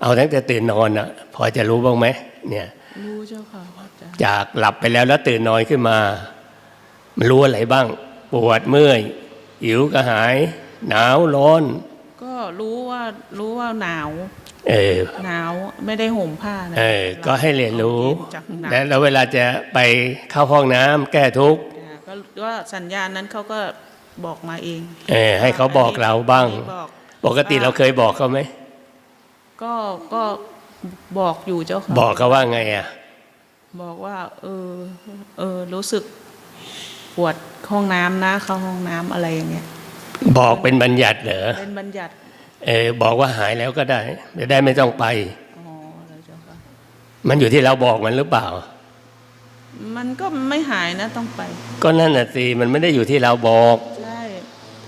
เอาตั้งแต่ตื่นนอนอะพอจะรู้บ้างไหมเนี่ยรู้เจ้าค่ะอาจารย์จากหลับไปแล้วแล้วตื่นนอนขึ้นมา มันรู้อะไรบ้าง ปวดเมื่อยหิวกระหาย หนาวร้อน ก็รู้ว่ารู้ว่าหนาวเออหนาวไม่ได้ห่มผ้านะเออก็ให้เรียนรู้จากหนาวและแล้วเวลาจะไปเข้าห้องน้ำแก้ทุกข์อ่าก็ว่าสัญญาณนั้นเขาก็บอกมาเอง เออให้เขาบอกเราบ้างให้บอกปกติเราเคยบอกเขาไหม ก็ก็บอกอยู่เจ้าค่ะบอกเขาว่าไงอะบอกว่า เออ เออ รู้สึกปวดห้องน้ำนะเข้าห้องน้ำอะไรอย่างเงี้ยบอกเป็นบัญญัติเหรอเป็นบัญญัติ เออบอกว่าหายแล้วก็ได้จะได้ไม่ต้องไปอ๋ออะไรเจ้าค่ะมันอยู่ที่เราบอกมันหรือเปล่า มันก็ไม่หายนะต้องไป ก็นั่นน่ะสิมันไม่ได้อยู่ที่เราบอก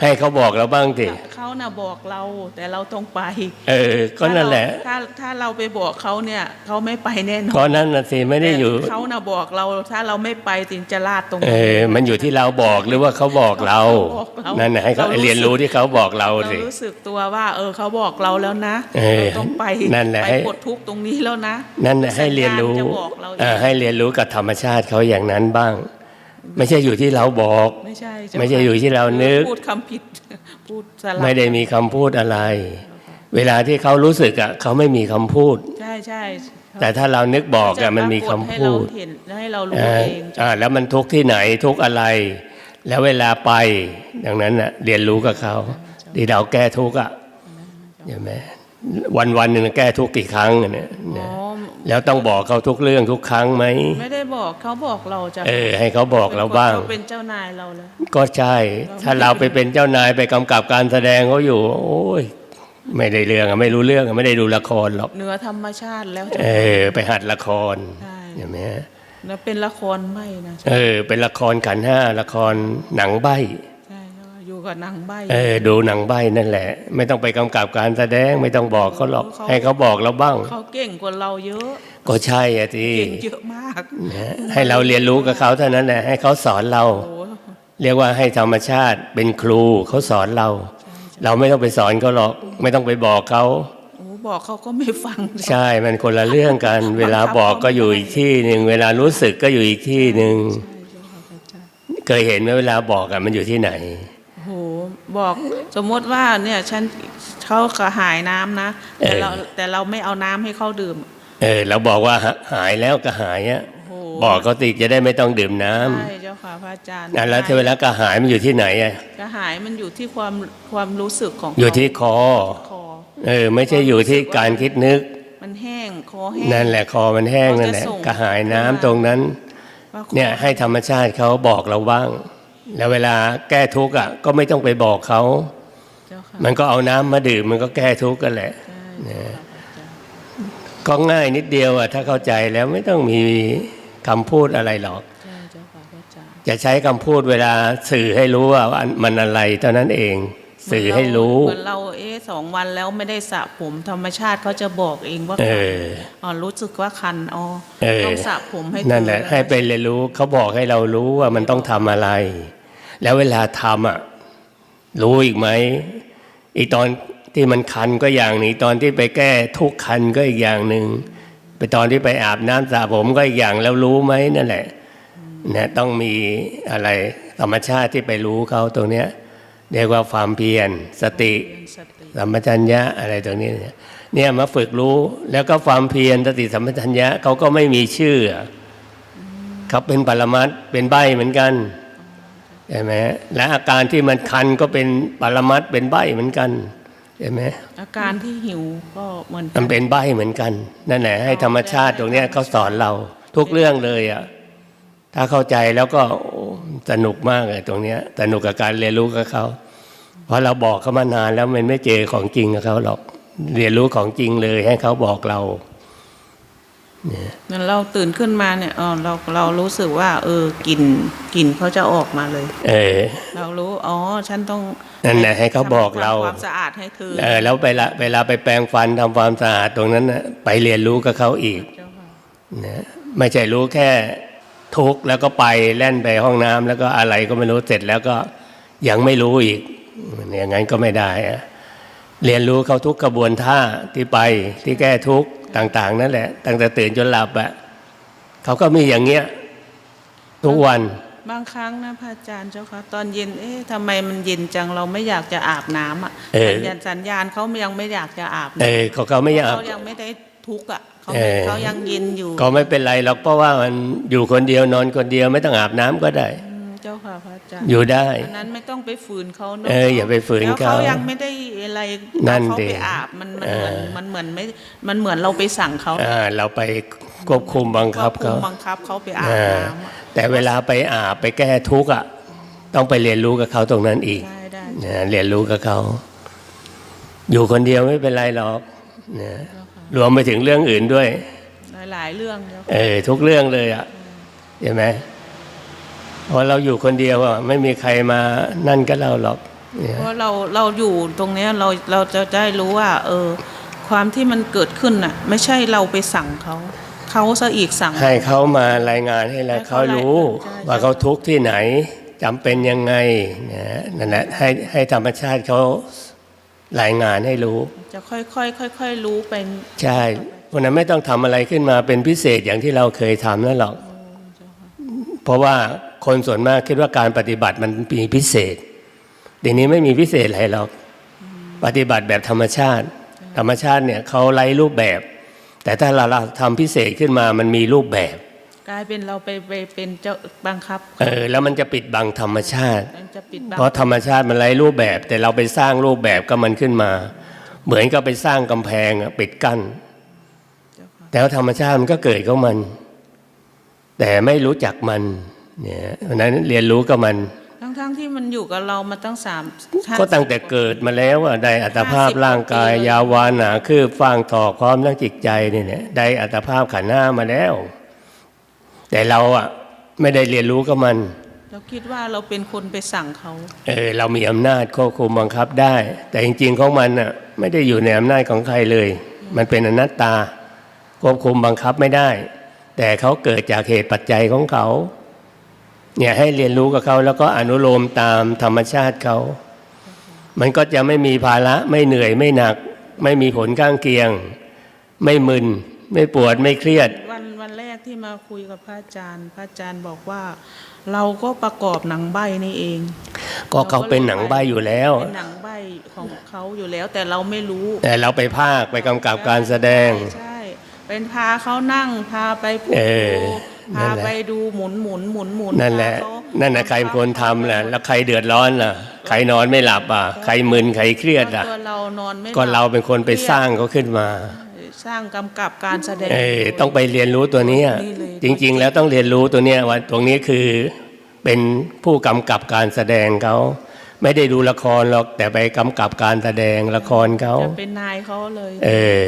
ใช่ให้เขาบอกเราบ้างสิเขาน่ะบอกเราแต่เราต้องไป เออ ก็นั่นแหละ ถ้าถ้าเราไปบอกเขาเนี่ยเขาไม่ไปแน่นอนก็นั่นน่ะสิไม่ได้อยู่แต่เขาน่ะบอกเราถ้าเราไม่ไปถึงจะลาดตรงเอนั้นอมันอยู่ที่เราบอกหรือว่าเขาบอกเราเขาบอกเรานั่นน่ะให้เขาเรารู้สึกเรียนรู้ที่เขาบอกเราเราสิรู้สึกตัวว่า เออเขาบอกเราแล้วนะเออเราต้องไปนั่นแหละไปให้ปลดทุกข์ตรงนี้แล้วนะ นั่นน่ะให้เรียนรู้สัญญาณจะบอกเราเออให้เรียนรู้กับธรรมชาติเขาอย่างนั้นบ้าง ไม่ใช่อยู่ที่เราบอก ไม่ใช่เจ้าไม่ใช่ค่ะอยู่ที่เรานึกพูดคำผิดพูดสลับไม่ได้มีคำพูดอะไร เวลาที่เขารู้สึกอะเขาไม่มีคำพูด ใช่ใช่แต่ถ้าเรานึกบอกอะมันมีคำพูดให้เราเห็นให้เรารู้อ่าเองอ่าแล้วมันทุกข์ที่ไหนทุกข์อะไร แล้วเวลาไปดังนั้นน่ะเรียนรู้กับเขาที่เราแก้ทุกข์อะเห็นไหม วันวันหนึ่งแก้ทุกข์กี่ครั้งอะเนี่ยอ๋นะอแล้วต้องบอกเขาทุกเรื่องทุกครั้งไหมไม่ได้บอกเขาบอกเราจะเออ ให้เขาบอกเราบ้างเขาเป็นเจ้านายเราเลยก็ใช่ ถ้าเราไปเป็นเจ้านายไปกำกับการแสดงเขาอยู่ โอ้ยไม่ได้เรื่องอะไม่รู้เรื่องอะไม่ได้ดูละครหรอกเหนือธรรมชาติแล้วเออ ไปหัดละครใช่เห็นไหมฮะแล้วเป็นละครไม่นะเออ เป็นละครขันห้าละครหนังใบใช่อยู่ กับนางใบเออดูหนังใบนั่นแหละ ไม่ต้องไปกำกับการแสดงไม่ต้องบอกเขาหรอกเขาให้เขาบอกเราบ้างเขาเก่งกว่าเราเยอะ ก็ใช่อะทีเก่งเยอะมากนะให้เราเรียนรู้กับเขาเท่านั้นแหละให้เขาสอนเราโอ้เรียกว่าให้ธรรมชาติเป็นครูเขาสอนเรา เราไม่ต้องไปสอนเขาหรอก ไม่ต้องไปบอกเขาโหบอกเขาก็ไม่ฟัง ใช่มันคนละเรื่องกัน เวลาบอกก็อยู่อีกที่หนึ่งเวลารู้สึกก็อยู่อีกที่หนึ่งใช่เจ้าค่ะพระอาจารย์เคยเห็นไหมเวลาบอกอะมันอยู่ที่ไหนโอ้โห บอกสมมติว่าเนี่ยฉันเขากระหายน้ำนะแต่เราเออแต่เราไม่เอาน้ำให้เขาดื่ม เออเราบอกว่าหายแล้วก็หายอะโอ้โหบอกเขาติจะได้ไม่ต้องดื่มน้ำใช่เจ้าค่ะพระอาจารย์อะแล้วเวลากระหายมันอยู่ที่ไหนอะกระหายมันอยู่ที่ความความรู้สึกของอยู่ที่คอคอเออไม่ใช่อยู่ที่การคิดนึก มันแห้งคอแห้งนั่นแหละคอมันแห้งนั่นแหละเขาจะส่งกระหายน้ำตรงนั้นว่าคอเนี่ยให้ธรรมชาติเขาบอกเราบ้าง แล้วเวลาแก้ทุกข์อะก็ไม่ต้องไปบอกเขาเจ้าค่ะมันก็เอาน้ำมาดื่มมันก็แก้ทุกข์กันแหละใช่เนี่ยเจ้าค่ะพระอาจารย์ก็ง่ายนิดเดียวอะถ้าเข้าใจแล้วไม่ต้องมีคำพูดอะไรหรอกใช่เจ้าค่ะพระอาจารย์จะใช้คำพูดเวลาสื่อให้รู้ว่ามันอะไรเท่านั้นเอง สื่อให้รู้เหมือนเราเอ๊ะสองวันแล้วไม่ได้สระผมธรรมชาติเขาจะบอกเองว่าเอคันออ๋อรู้สึกว่าคันอ๋อเออต้องสระผมให้นั่นแหละถูกให้ไปเรียนรู้เขาบอกให้เรารู้ว่ามันต้องทำอะไร แล้วเวลาทำอะรู้อีกไหมอีตอนที่มันคันก็อย่างหนึงอีกตอนที่ไปแก้ทุกข์คันก็อีกอย่างหนึ่งไปตอนที่ไปอาบน้ำสระผมก็อีกอย่างแล้วรู้ไหมนั่นแหละนะต้องมีอะไรธรรมชาติที่ไปรู้เขาตรงเนี้ยเรียกว่าความเพียรสติสัมปชัญญะอะไรตรงนี้เนี่ยมาฝึกรู้แล้วก็ความเพียรสติสัมปชัญญะเขาก็ไม่มีชื่อเขาเป็นปรมัตเป็นใบเหมือนกัน ใช่ไหมและอาการที่มันคันก็เป็นปรมัตถ์เป็นใบเหมือนกันใช่ไหมอาการที่หิวก็เหมือนกัมันเป็นใบเหมือนกัน นั่นแหละให้ธรรมชาติตรงเนี้ยเขาสอนเราทุกเรื่องเลยอะถ้าเข้าใจแล้วก็โอ้สนุกมากเลยตรงเนี้ยสนุกกับการเรียนรู้กับเขา เพราะเราบอกเขามานานแล้วมันไม่เจอของจริงกับเขาหรอก เรียนรู้ของจริงเลยให้เขาบอกเรา เหมือนเราตื่นขึ้นมาเนี่ยอ๋อเราเรารู้สึกว่า เออกลิ่นกลิ่นเขาจะออกมาเลย เออ เรารู้อ๋อฉันต้องนั่นแหละให้เขาบอกเราทำความสะอาดให้เธอเออแล้วเวลาเวลาไปแปรงฟันทำความสะอาดตรงนั้นนะไปเรียนรู้กับเขาอีกเจ้าค่ะนะไม่ใช่รู้แค่ทุกข์แล้วก็ไปแล่นไปห้องน้ำแล้วก็อะไรก็ไม่รู้เสร็จแล้วก็ยังไม่รู้อีกอย่างนั้นก็ไม่ได้อะเรียนรู้เขาทุกกระบวนท่าที่ไปที่แก้ทุกข์ ต่าง ๆ นั่นแหละ ตั้งแต่ตื่นจนหลับอะเขาก็มีอย่างเงี้ยทุกวันบางครั้งนะพระอาจารย์เจ้าค่ะตอนเย็นเอ๊ะทำไมมันเย็นจังเราไม่อยากจะอาบน้ำอะเออสัญญาณสัญญาณเขายังไม่อยากจะอาบเอน้ำอเขาเขาไม่อยากเขายังไม่ได้ทุกข์อะเขาเออเขายังเย็นอยู่ ก็ไม่เป็นไรหรอกเพราะว่ามันอยู่คนเดียวนอนคนเดียวไม่ต้องอาบน้ำก็ได้อืม เจ้าค่ะพระอาจารย์อยู่ได้อันนั้นไม่ต้องไปฝืนเขานะเอออย่าไปฝืนแล้วเขาเขายังไม่ได้อะไรนั่นเขาดิไปอาบมันมันเอเหมือนอมันเหมือนไม่มันเหมือนเราไปสั่งเขาอ่าเราไปควบคุมบังคับควเขามบังคับเขาไปอาบอ่าน้ำอะแต่เวลาไปอาบไปแก้ทุกข์อะต้องไปเรียนรู้กับเขาตรงนั้นอีกได้ได้นะเรียนรู้กับเขา อยู่คนเดียวไม่เป็นไรหรอกนะรวมไปถึงเรื่องอื่นด้วย หลายๆเรื่องเจ้าค่ะเออทุกเรื่องเลยอะเห็นไหม เพราะเราอยู่คนเดียวอะไม่มีใครมานั่นกับเราหรอกเนี่ยเพราะเราเราอยู่ตรงเนี้ยเราเราจะได้รู้ว่า เออ ความที่มันเกิดขึ้นน่ะ ไม่ใช่เราไปสั่งเขาเขาซะอีกสั่ง ให้เขามารายงานให้เราให้เขาเขารู้ใช่ว่าเขาทุกข์ที่ไหนจำเป็นยังไงนะนั่นแหละให้ให้ธรรมชาติเขารายงานให้รู้ จะค่อยๆค่อยๆรู้เป็น ใช่เพราะนั้นไม่ต้องทำอะไรขึ้นมาเป็นพิเศษอย่างที่เราเคยทำนั่นหรอกเพ ราะว่าคนส่วนมากคิดว่าการปฏิบัติมันมีพิเศษทีนี้ไม่มีพิเศษอะไรหรอกปฏิบัติแบบธรรมชาติ ธรรมชาติเนี่ยเขาไร้รูปแบบ แต่ถ้าเราทำพิเศษขึ้นมามันมีรูปแบบ กลายเป็นเราไปไปเป็นเจ้าบังคับ เออแล้วมันจะปิดบังธรรมชาติมันจะปิดบังเพราะธรรมชาติมันไร้รูปแบบ แต่เราไปสร้างรูปแบบก็มันขึ้นมา เหมือนกับไปสร้างกำแพงอะปิดกั้นเจ้าค่ะแต่ว่าธรรมชาติมันก็เกิดของมัน แต่ไม่รู้จักมันเนี่ยเพราะฉะนั้นเรียนรู้กับมัน ทั้งๆที่มันอยู่กับเรามาตั้งสามห้าก็ตั้งแต่เกิดมาแล้วอะได้อัตภาพร่างกายยาววานหนาคืบฟางถอกพร้อมทั้งจิตใจเนี่ยเนี่ยได้อัตภาพขันธ์หน้ามาแล้ว แต่เราอะไม่ได้เรียนรู้กับมัน เราคิดว่าเราเป็นคนไปสั่งเขาเออเรามีอำนาจควบคุมบังคับได้ แต่จริงๆของมันน่ะไม่ได้อยู่ในอำนาจของใครเลย มันเป็นอนัตตาควบคุมบังคับไม่ได้ แต่เขาเกิดจากเหตุปัจจัยของเขาเนี่ยให้เรียนรู้กับเขาแล้วก็อนุโลมตามธรรมชาติเขา มันก็จะไม่มีภาระไม่เหนื่อยไม่หนัก ไม่มีผลข้างเคียง ไม่มึน ไม่ปวดไม่เครียด วันวันแรกที่มาคุยกับพระอาจารย์ พระอาจารย์บอกว่า เราก็ประกอบหนังใบนี่เอง ก็เขาเป็นหนังใบอยู่แล้วเป็นหนังใบของเขาอยู่แล้วแต่เราไม่รู้ แต่เราไปภาคไปกำกับการแสดงใช่ เป็นพาเขานั่งพาไปพูดเออพานั่นแหละไปดูหมุนหมุนหมุนหมุนนั่นแหละพาเขานั่นนะใครเป็นคนทำแหละแล้วใครเดือดร้อนล่ะ ใครนอนไม่หลับอะ ใครมึนใครเครียดอะก็เรานอนไม่หลับก็เราเป็นคนไปสร้างเขาขึ้นมา สร้างกำกับการแสดงเออต้องไปเรียนรู้ตัวเนี้ยนี่เลยจริง ๆ แล้วต้องเรียนรู้ตัวเนี้ยว่าตรงนี้คือเป็นผู้กำกับการแสดงเขาไม่ได้ดูละครหรอกแต่ไปกำกับการแสดงละครเขาจะเป็นนายเขาเลย เออ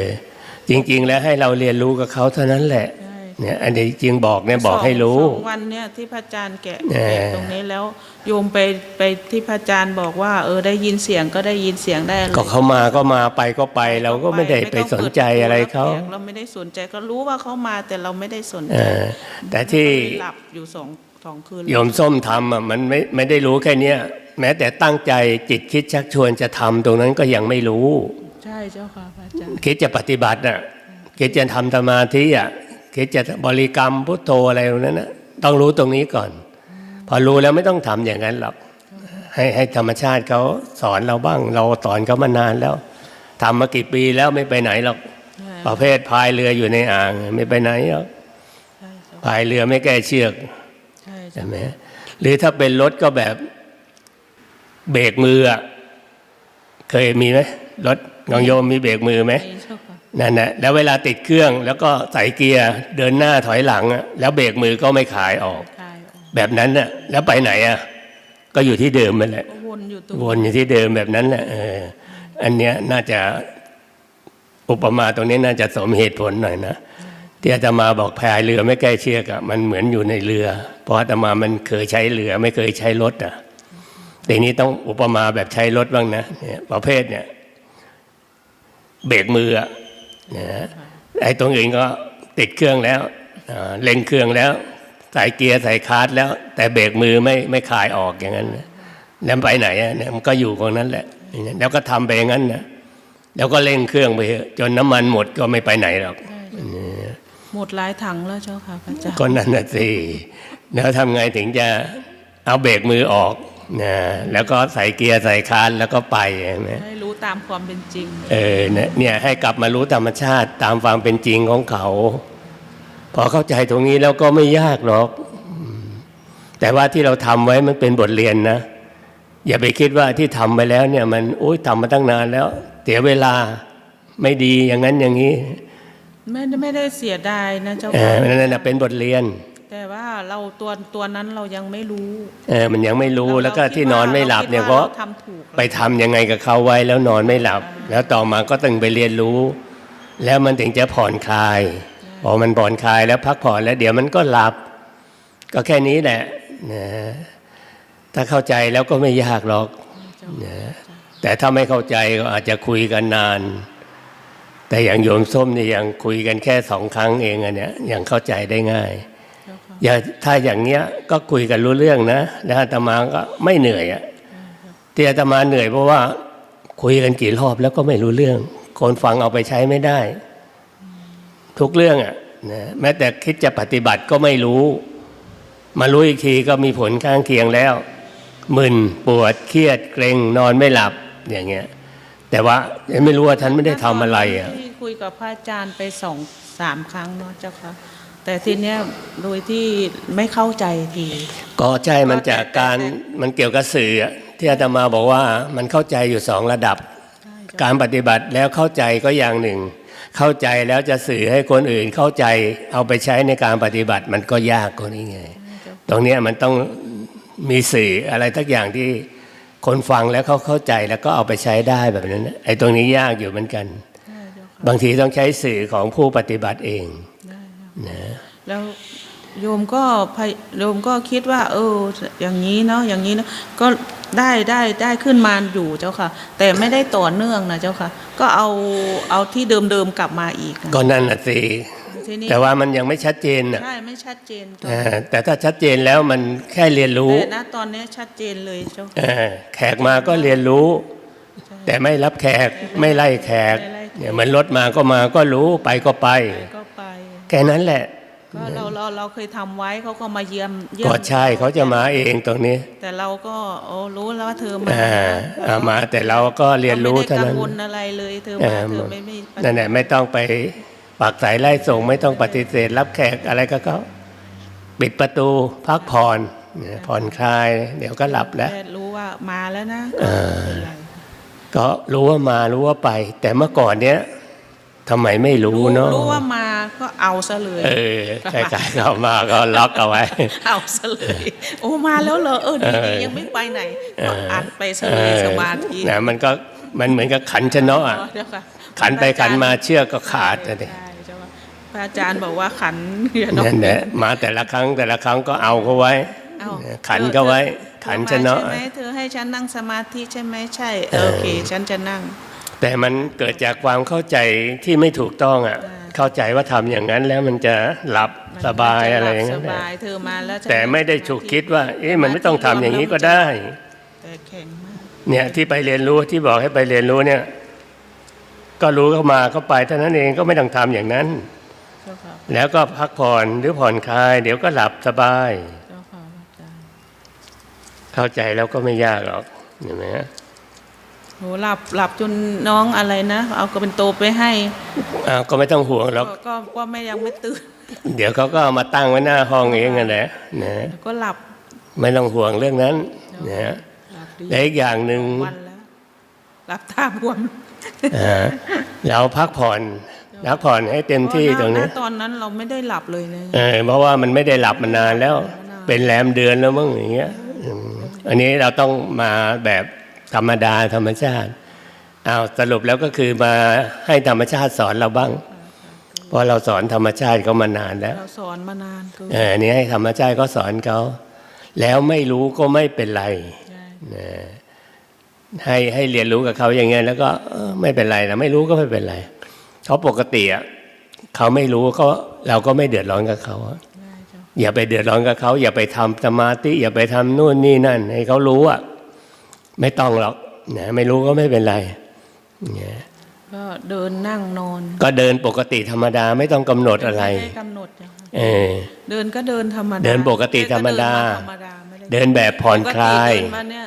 จริง ๆ แล้วให้เราเรียนรู้กับเขาเท่านั้นแหละใช่เนี่ย อันนี้จริงบอกเนี่ยบอกให้รู้สองวันเนี่ยที่พระอาจารย์แกะเออแกะตรงนี้แล้วโยมไปไปที่พระอาจารย์บอกว่า เออได้ยินเสียงก็ได้ยินเสียงได้อะไรก็เขามาก็มาไปก็ไปเราก็ไม่ได้ไปสนใจอะไรเขาม่ต้องปิดประตูรับแขกเราไม่ได้สนใจก็รู้ว่าเขามาแต่เราไม่ได้สนเอใจอแต่ที่ก็เลยหลับอยู่สองสองคืนโยมส้มทำอะมันไม่ไม่ได้รู้แค่เนี้ยแม้แต่ตั้งใจจิตคิดชักชวนจะทำตรงนั้นก็ยังไม่รู้ ใช่เจ้าค่ะพระอาจารย์คิดจะปฏิบัติน่ะคิดจะทำสมาธิอะคิดจะบริกรรมพุทโธอะไรตรงนั้นน่ะต้องรู้ตรงนี้ก่อน พอรู้แล้วไม่ต้องทำอย่างนั้นหรอกให้ให้ธรรมชาติเขาสอนเราบ้าง เราสอนเขามานานแล้วทำมากี่ปีแล้วไม่ไปไหนหรอกประเภทพายเรืออยู่ในอ่าง ไม่ไปไหนหรอกพายเรือไม่แก้เชือกใช่ไหมหรือถ้าเป็นรถก็แบบเบรกมืออะเคยมีไหมรถ ของโยมมีเบรกมือไหมใช่เจ้าค่ะนั่นแหละแล้วเวลาติดเครื่องแล้วก็ใส่เกียร์เดินหน้าถอยหลังอะแล้วเบรกมือก็ไม่ขายออกใช่ออก แบบนั้นน่ะแล้วไปไหนอะก็อยู่ที่เดิมมันแหละก็วนอยู่ตรงวนอยู่ที่เดิมแบบนั้นแหละเอออันเนี้ยน่าจะอุปมาตรงนี้น่าจะสมเหตุผลหน่อยนะที่อาตมาบอกพายเรือไม่แก้เชือกอะมันเหมือนอยู่ในเรือ เพราะอาตมามันเคยใช้เรือไม่เคยใช้รถอะทีนี้ต้องอุปมาแบบใช้รถบ้างนะเนี่ยประเภทเนี่ย เบรกมืออะนะไอ้ตรงอื่นก็ติดเครื่องแล้วอ่าเล็งเครื่องแล้ว ใส่เกียร์ใส่คลัตช์แล้ว แต่เบรกมือไม่ไม่คลายออกอย่างนั้นนะแล้วไปไหนอะเนี่ยมันก็อยู่ตรงนั้นแหละอย่างนั้นแล้วก็ทำไปอย่างนั้นนะแล้วก็เร่งเครื่องไปเถอะจนน้ำมันหมดก็ไม่ไปไหนหรอกหมดหลายถังแล้วเจ้าค่ะพระอาจารย์ก็นั่นน่ะสิแล้วทำไงถึงจะเอาเบรกมือออก นะแล้วก็ใส่เกียร์ใส่คานแล้วก็ไปใช่ไหมให้รู้ตามความเป็นจริง เออเนี่ยเนี่ยให้กลับมารู้ธรรมชาติตามความเป็นจริงของเขา พอเข้าใจตรงนี้แล้วก็ไม่ยากหรอกอืมแต่ว่าที่เราทำไว้มันเป็นบทเรียนนะ อย่าไปคิดว่าที่ทำไปแล้วเนี่ย มันโอ้ยทำมาตั้งนานแล้ว เสียเวลาไม่ดีอย่างนั้นอย่างนี้ ไม่ไม่ได้เสียดายนะเจ้าเอค่ะอนั่นน่ะเป็นบทเรียน แต่ว่าเราตัวตัวนั้นเรายังไม่รู้ เออมันยังไม่รู้เราแล้วก็คิดที่นอนไม่หลับเนี่ยราเพราะคิดว่ทำถูกไปทำยังไงกับเขาไว้แล้วนอนไม่หลับ แล้วต่อมาก็ต้องไปเรียนรู้ แล้วมันถึงจะผ่อนคลายพอมันผ่อนคลายแล้วพักผ่อนแล้วเดี๋ยวมันก็หลับ ก็แค่นี้แหละนะถ้าเข้าใจแล้วก็ไม่ยากหรอกนะแต่ถ้าไม่เข้าใจก็อาจจะคุยกันนาน แต่อย่างโยมส้มนี่ยังคุยกันแค่สองครั้งเองอะเนี่ยยังเข้าใจได้ง่ายเจ้าค่ะ อย่าถ้าอย่างเนี้ยก็คุยกันรู้เรื่องนะแล้วอาตมาก็ไม่เหนื่อยอะที่อาตมาเหนื่อยเพราะว่าคุยกันกี่รอบแล้วก็ไม่รู้เรื่อง คนฟังเอาไปใช้ไม่ได้ ทุกเรื่องอะนะแม้แต่คิดจะปฏิบัติก็ไม่รู้ มารู้อีกทีก็มีผลข้างเคียงแล้วมึนปวดเครียดเกรงนอนไม่หลับอย่างเงี้ย แต่ว่ายังไม่รู้ว่าท่านไม่ได้ทำอะไรอะที่คุยกับพระอาจารย์ไปสองสามครั้งเนาะเจ้าค่ะ แต่ทีเนี้ยโดยที่ไม่เข้าใจทีก็ใช่มันจากการมันเกี่ยวกับสื่ออะที่อาตมาบอกว่ามันเข้าใจอยู่สองระดับ การปฏิบัติแล้วเข้าใจก็อย่างหนึ่ง เข้าใจแล้วจะสื่อให้คนอื่นเข้าใจเอาไปใช้ในการปฏิบัติมันก็ยากกว่านี้ไง ตรงเนี้ยมันต้องมีสื่ออะไรทักอย่างที่คนฟังแล้วเขาเข้าใจแล้วก็เอาไปใช้ได้แบบนั้นนะไอ้ตรงนี้ยากอยู่เหมือนกันได้เจ้าค่ะบางทีต้องใช้สื่อของผู้ปฏิบัติเองได้ค่ะ นะแล้วโยมก็พยโยมก็คิดว่า เออ อย่างนี้เนาะอย่างนี้เนาะก็ได้ได้ได้ขึ้นมาอยู่เจ้าค่ะ แต่ไม่ได้ต่อเนื่องนะเจ้าค่ะ ก็เอาเอาที่เดิมๆกลับมาอีกนะก็นั่นน่ะสิทีนี้แต่ว่ามันยังไม่ชัดเจนน่ะใช่ไม่ชัดเจนตอนอ่าแต่ถ้าชัดเจนแล้วมันแค่เรียนรู้แต่ณตอนนี้ชัดเจนเลยเจ้าค่ะเออแขกมาก็เรียนรู้ แต่ไม่รับแขกไม่ไล่แขกเนี่ยเหมือนรถมาก็มาก็รู้ไปก็ไปก็ไปแค่นั้นแหละก็เราเราเราเคยทำไว้เขาก็มาเยี่ยมเยี่ยมก็ใช่เขาจะมาเองตรงนี้ แต่เราก็โอ้รู้แล้วว่าเธอมาอ่าเอามาแต่เราก็เรียนรู้เท่าไม่ได้นั้กันงวลอะไรเลยเธอเอมาอเธอไม่ไม่นั่นแหละไม่ต้องไปปักสายไล่ส่งไม่ต้องปฏิเสธ รับแขกอะไรก็เขาปิดประตูพักผ่อนเนี่ยผ่อนคลาย เดี๋ยวก็หลับแล้วค่รู้ว่ามาแล้วนะเออก็เป็นไรก็รู้ว่ามารู้ว่าไป แต่เมื่อก่อนเนี้ยทำไมไม่รู้รู้เนาะรู้ว่ามา ก็เอาซะเลย เออใกล้ๆเข้ามาก็ล็อกเอาไว้ เอาซะเลย โอ้มาแล้วเหรอเออดีเอดีอยังไม่ไปไหนเอก็ออัดไปซะเลยสมาธินะมันก็มันเหมือนกับขันชะเนาะอะอ๋อเดี๋ยวค่ะขันไปขันมาเชือกก็ขาดนะดิใช่เจ้าค่ะพระอาจารย์บอกว่าขันอย่าเนาะนั่นแหละมาแต่ละครั้งแต่ละครั้งก็เอาเขาไว้เอาขันก็ไว้เธอขันเธชะอมาเนาะใช่ไหมเธอให้ฉันนั่งสมาธิใช่ไหมใช่โอเคฉันจะนั่ง แต่มันเกิดจากความเข้าใจที่ไม่ถูกต้องอะอ่า เข้าใจว่าทำอย่างนั้นแล้วมันจะหลับสบายมันจอะไรหอลัย่างสนั้นบาน่ะยเธอมาแล้วฉันแต่ไม่ได้ฉุกคิดว่า เอ๊ะมันไม่ต้องทำอย่างนี้ก็ได้แต่แข็งมากเนี่ยที่ไปเรียนรู้ที่บอกให้ไปเรียนรู้เนี่ย ก็รู้เข้ามาเข้าไปเท่านั้นเองก็ไม่ต้องทำอย่างนั้นเจ้าค่ะแล้วก็พักผ่อนหรือผ่อนคลาย เดี๋ยวก็หลับสบายเจ้าค่ะอาจารย์เข้าใจแล้วก็ไม่ยากหรอกเห็นไหมฮะ โหหลับหลับจนน้องอะไรนะ เอากระเป็นโตไปให้อ้าวก็ไม่ต้องห่วงหรอกก็ก็ก็ไม่ยังไม่ตื่นเดี๋ยวเขาก็เอามาตั้งไว้หน้าห้องเองนั่นแหละนะก็หลับไม่ต้องห่วงเรื่องนั้นนะฮะหลับดีและอีกอย่างหนึ่งวันแล้วหลับตาบวมอ่าเราพักผ่อนพักผ่อนให้เต็มที่ตรงนี้เพาะณตอนนั้นเราไม่ได้หลับเลยเลยเออเพราะว่ามันไม่ได้หลับมานานแล้ว เป็นแรมเดือนแล้วมั้งอย่างเงี้ยอืมอันนี้เราต้องมาแบบ ธรรมดาธรรมชาติอ้าวสรุปแล้วก็คือมาให้ธรรมชาติสอนเราบ้างเพราะเราสอนธรรมชาติเขามานานแล้วเราสอนมานานคือเอออันนี้ให้ธรรมชาติเขาสอนเขาแล้วไม่รู้ก็ไม่เป็นไรใช่นะให้ให้เรียนรู้กับเขาอย่างเงี้ยแล้วก็เออไม่เป็นไรนะไม่รู้ก็ไม่เป็นไรเขาปกติอะเขาไม่รู้ก็เราก็ไม่เดือดร้อนกับเขาอะใช่เจ้าอย่าไปเดือดร้อนกับเขาอย่าไปทำสมาธิอย่าไปทำนู่นนี่นั่น ให้เขารู้อะ ไม่ต้องหรอกนะไม่รู้ก็ไม่เป็นไรนะก็เดินนั่งนอน ก็เดินปกติธรรมดาไม่ต้องกำหนดอะไรม่ด้กำหนดเจ้าค่ะเออเดินก็เดินธรรมดาเดินปกติธรรมดา เดินธรรมดาไม่ได้เดินแบบผ่อนคลายปกติเดินมาเนี่ย